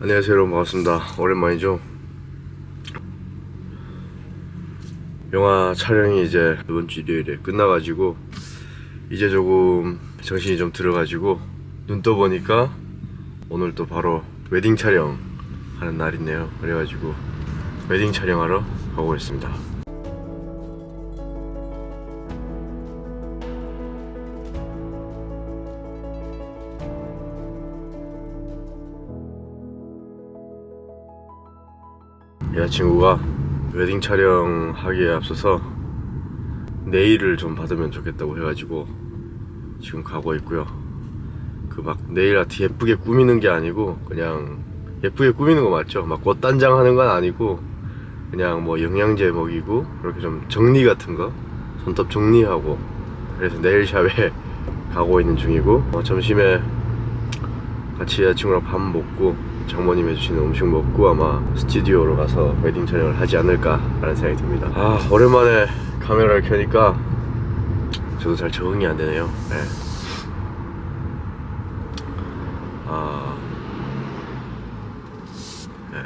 안녕하세요 여러분. 반갑습니다. 오랜만이죠? 영화 촬영이 이제 이번 주 일요일에 끝나가지고 이제 조금 정신이 좀 들어가지고 눈 떠보니까 오늘 또 바로 웨딩 촬영 하는 날이네요. 그래가지고 웨딩 촬영하러 가고 있습니다 여자친구가 웨딩 촬영하기에 앞서서 네일을 좀 받으면 좋겠다고 해가지고 지금 가고 있고요. 그 막 네일 아트 예쁘게 꾸미는 게 아니고 그냥 예쁘게 꾸미는 거 맞죠? 막 꽃단장 하는 건 아니고 그냥 뭐 영양제 먹이고 그렇게 좀 정리 같은 거 손톱 정리하고 그래서 네일샵에 가고 있는 중이고 어, 점심에 같이 여자친구랑 밥 먹고 장모님 해주시는 음식 먹고 아마 스튜디오로 가서 웨딩 촬영을 하지 않을까라는 생각이 듭니다. 아 오랜만에 카메라를 켜니까 저도 잘 적응이 안 되네요. 네. 아 네.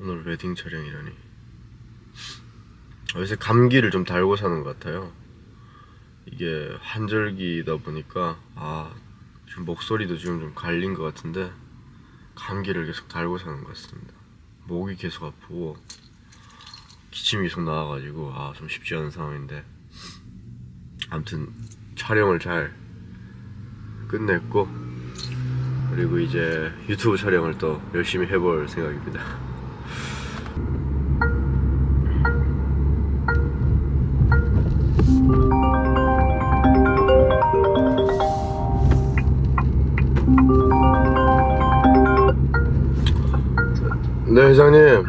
오늘 웨딩 촬영이라니. 요새 감기를 좀 달고 사는 것 같아요. 이게 환절기다 보니까 아 지금 목소리도 지금 좀 갈린 것 같은데 감기를 계속 달고 사는 것 같습니다. 목이 계속 아프고 기침이 계속 나와가지고 아 좀 쉽지 않은 상황인데 아무튼 촬영을 잘 끝냈고 그리고 이제 유튜브 촬영을 또 열심히 해볼 생각입니다. 네 회장님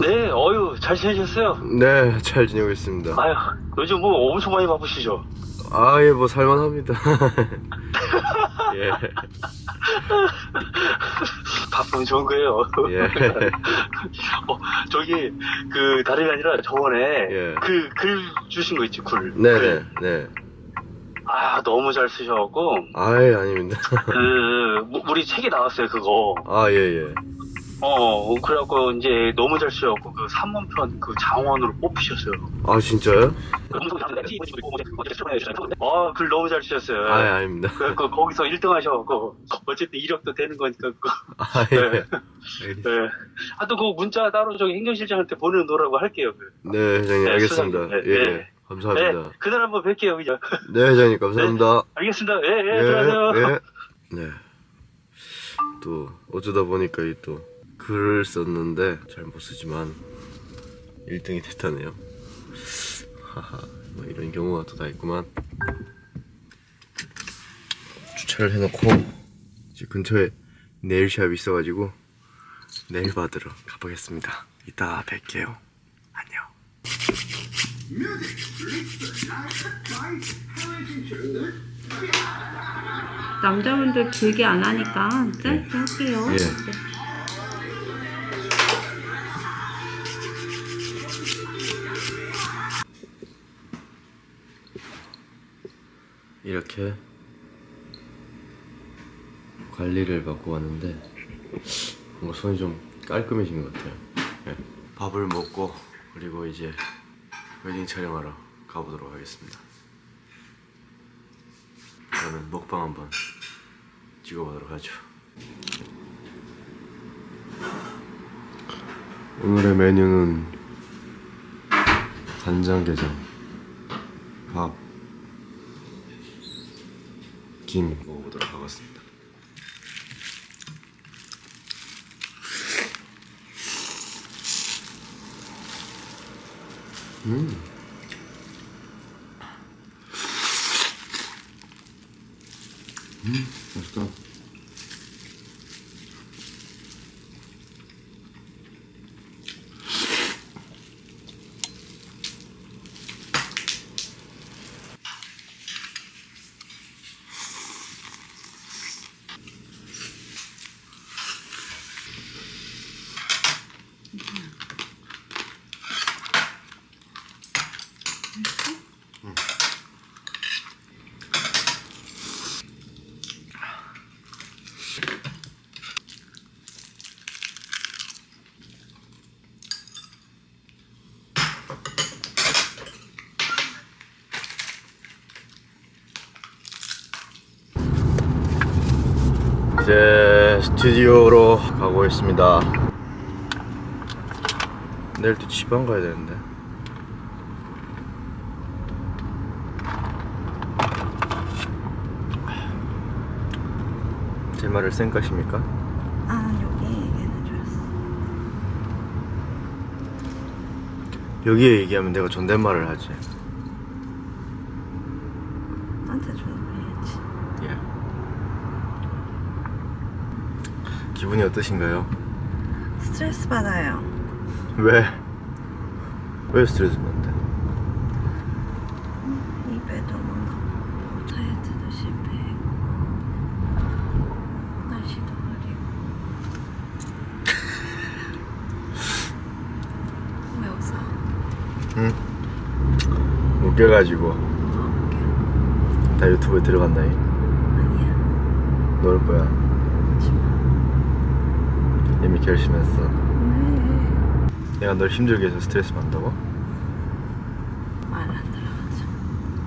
네, 어유 잘 지내셨어요? 네 잘 지내고 있습니다. 아유, 요즘 뭐 엄청 많이 바쁘시죠? 아예 뭐 살만합니다. 예. 바쁘면 좋은 거예요. 예. 어, 저기 그 다름이 아니라 저번에 예. 그글 주신 거 있지 글. 네네 글. 네. 아 너무 잘 쓰셔갖고 아예 아닙니다. 그 뭐, 우리 책에 나왔어요 그거. 아 예예. 어 그래갖고 이제 너무 잘 쓰셔갖고 그 3문편 그 장원으로 뽑히셨어요. 아 진짜요? 아 글 너무 잘 쓰셨어요. 아 예 아닙니다. 그래갖고 거기서 1등 하셔갖고 어쨌든 이력도 되는 거니까 그거. 아 네. 예. 네. 아, 또그 문자 따로 저기 행정실장한테 보내놓으라고 할게요. 그. 네 회장님 네, 알겠습니다. 수상님. 예. 네, 네. 감사합니다. 네, 그날 한번 뵐게요, 그냥. 네 회장님 감사합니다. 알겠습니다. 예, 예, 들어가세요. 예. 네. 또 어쩌다 보니까 이또 글을 썼는데 잘 못 쓰지만 1등이 됐다네요. 하하. 뭐 이런 경우가 또 다 있구만. 주차를 해놓고 이제 근처에 네일샵이 있어가지고 네일 받으러 가보겠습니다. 이따 뵐게요. 안녕. 남자분들 길게 안 하니까 짧게 할게요. 예. 네. 이렇게 관리를 받고 왔는데 뭔가 손이 좀 깔끔해진 것 같아요. 예. 밥을 먹고 그리고 이제 웨딩 촬영하러 가보도록 하겠습니다. 그러면 먹방 한번 찍어보도록 하죠. 오늘의 메뉴는 간장게장, 밥, 김 먹어보도록 하겠습니다. 음. 음, 맛있다. 스튜디오로 가고 있습니다. 내일 또 지방 가야 되는데. 제 말을 쌩까십니까? 아 여기 알았어. 여기에 얘기하면 내가 존댓말을 하지. 나한테 좀 해야지. 예. 기분이 어떠신가요? 스트레스 받아요. 왜? 왜 스트레스 받는데? 입에도 뭔가 다이어트도 실패했고 날씨도 흐리고 왜 웃어? 응? 웃겨가지고 어, 다 유튜브에 들어간다니. 아니야. 넣을 거야. 하지 마. 이미 결심했어. 왜? 내가 널 힘들게 해서 스트레스 받는다고? 말 안 들어가죠.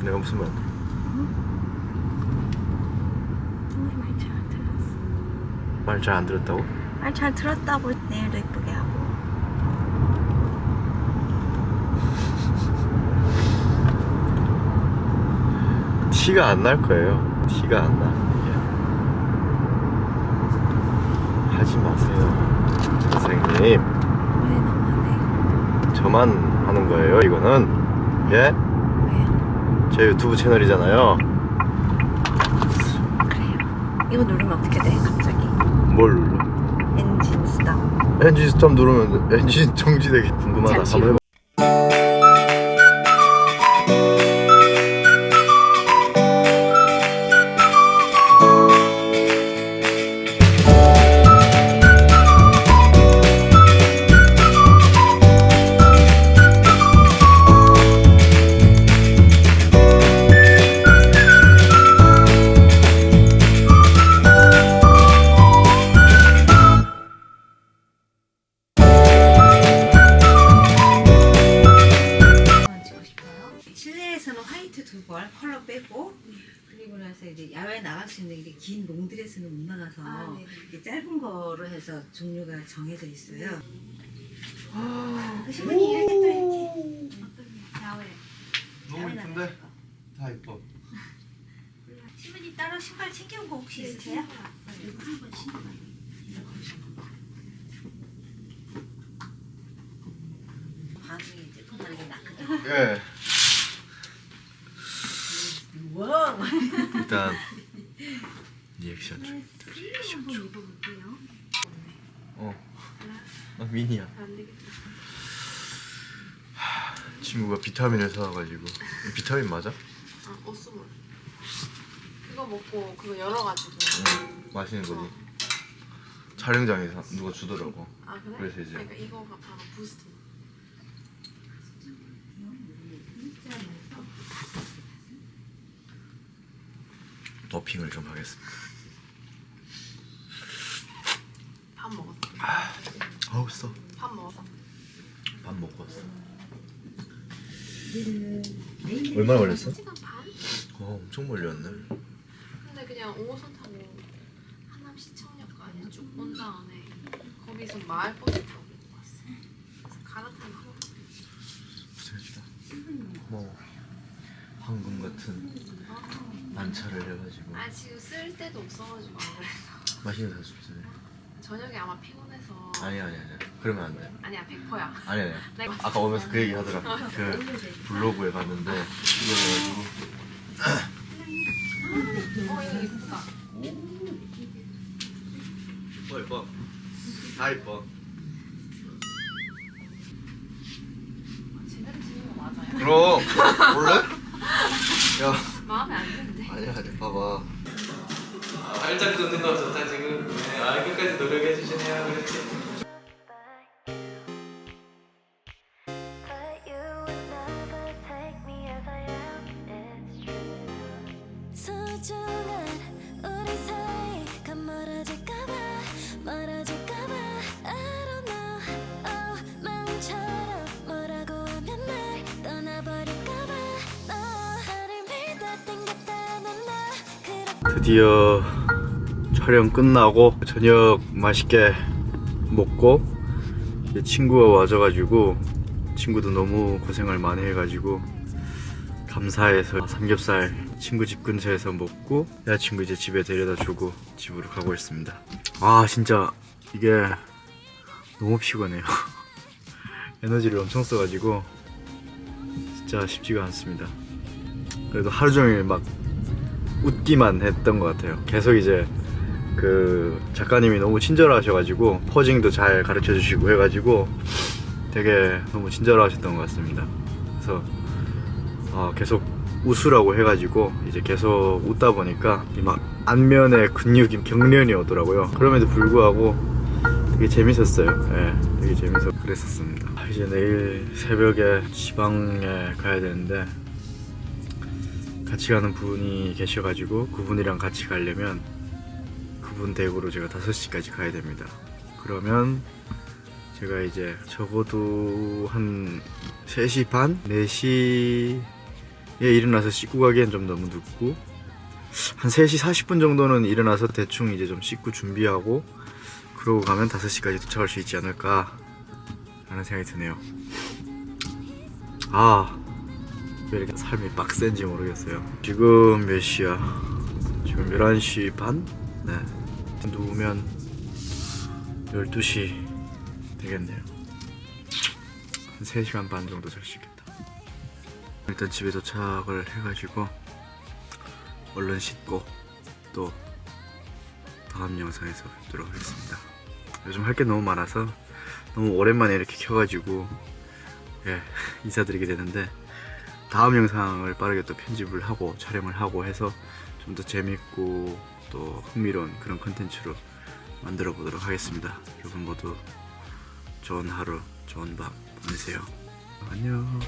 내가 무슨 말? 말잘 안 들었어. 말 잘 안 들었다고? 말 잘 들었다고 내일도 이쁘게 하고. 티가 안 날 거예요. 티가 안 나. 이게. 하지 마세요. 선생님. 왜 저만 하는 거예요, 이거는. 예? 해? 왜? 제 유튜브 채널이잖아요. 그래요. 이거 누르면 어떻게 돼? 갑자기. 뭘 눌러? 엔진 스탑. 엔진 스톱 누르면 엔진 정지되기 궁금하다. 잠시 한번 해봐. 해서 종류가 정해져 있어요. 신부님 이렇게 또 이렇게 어떤 야외 너무 이쁜데? 다 이뻐. 신부님 따로 신발 챙겨온 거 혹시 있으세요? 이거 한번 신어봐요 반응이 이제 또 다르게 나거든. 예. 와! 일단 리액션 좀. 한번 입어볼게요 어. 나 미니야. 안 되겠다 친구가 비타민을 사와가지고 비타민 맞아? 아 어스몰 그거 먹고 그거 열어가지고 응. 마시는 거지. 촬영장에서 누가 주더라고. 아 그래? 그래서 이제- 그러니까 이거가 바로 부스트 더핑을 좀 하겠습니다. 밥 먹었어 써. 밥 먹었어 밥 먹고 왔어. 얼마나 걸렸어? 1시간 반? 어 엄청 멀리 왔네. 근데 그냥 5호선 타고 하남 시청역까지 쭉 온 다음에 거기서 마을 버스 타고 왔어 그래서 갈아타고 고생했다. 뭐 황금 같은 만차를 해가지고 아 지금 쓸 데도 없어가지고 안 그래 맛있는 사주잖아요. 저녁에 아마 피곤해서 아니 아니 아니. 그러면 안 돼. 아니야 100%야 아니 아니. 내가 아까 오면서 그 얘기 하더라. 그 블로그에 봤는데 이거 어 이거 이쁘다 뭐 이뻐. 다 이뻐. 제대로 찍는 거 맞아요? 그럼 원래? 야 마음에 안 드는데 아니야 아니야 봐봐. 발작 돋는 거 좋다 지금. 노력해 주시네요. 그렇지. Oh, 드디어 촬영 끝나고 저녁 맛있게 먹고 친구가 와줘가지고 친구도 너무 고생을 많이 해가지고 감사해서 삼겹살 친구 집 근처에서 먹고 여자친구 이제 집에 데려다 주고 집으로 가고 있습니다. 아 진짜 이게 너무 피곤해요. 에너지를 엄청 써가지고 진짜 쉽지가 않습니다. 그래도 하루 종일 막 웃기만 했던 것 같아요. 계속 이제 그 작가님이 너무 친절하셔가지고 포징도 잘 가르쳐 주시고 해가지고 되게 너무 친절하셨던 것 같습니다. 그래서 어, 계속 웃으라고 해가지고 이제 계속 웃다 보니까 이막 안면에 근육이 경련이 오더라고요. 그럼에도 불구하고 되게 재밌었어요. 예, 되게 재밌어 그랬었습니다. 이제 내일 새벽에 지방에 가야 되는데 같이 가는 분이 계셔가지고 그분이랑 같이 가려면 그분 댁으로 제가 5시까지 가야 됩니다. 그러면 제가 이제 적어도 한 3시 반? 4시에 일어나서 씻고 가기엔 좀 너무 늦고 한 3시 40분 정도는 일어나서 대충 이제 좀 씻고 준비하고 그러고 가면 5시까지 도착할 수 있지 않을까 라는 생각이 드네요. 아, 왜 이렇게 삶이 빡센지 모르겠어요. 지금 몇 시야? 지금 11시 반? 네. 누우면 12시 되겠네요. 한 3시간 반 정도 잘 수 있겠다. 일단 집에 도착을 해가지고 얼른 씻고 또 다음 영상에서 뵙도록 하겠습니다. 요즘 할 게 너무 많아서 너무 오랜만에 이렇게 켜가지고 예, 인사드리게 되는데 다음 영상을 빠르게 또 편집을 하고 촬영을 하고 해서 좀 더 재밌고 또 흥미로운 그런 컨텐츠로 만들어 보도록 하겠습니다. 여러분 모두 좋은 하루, 좋은 밤 보내세요. 안녕.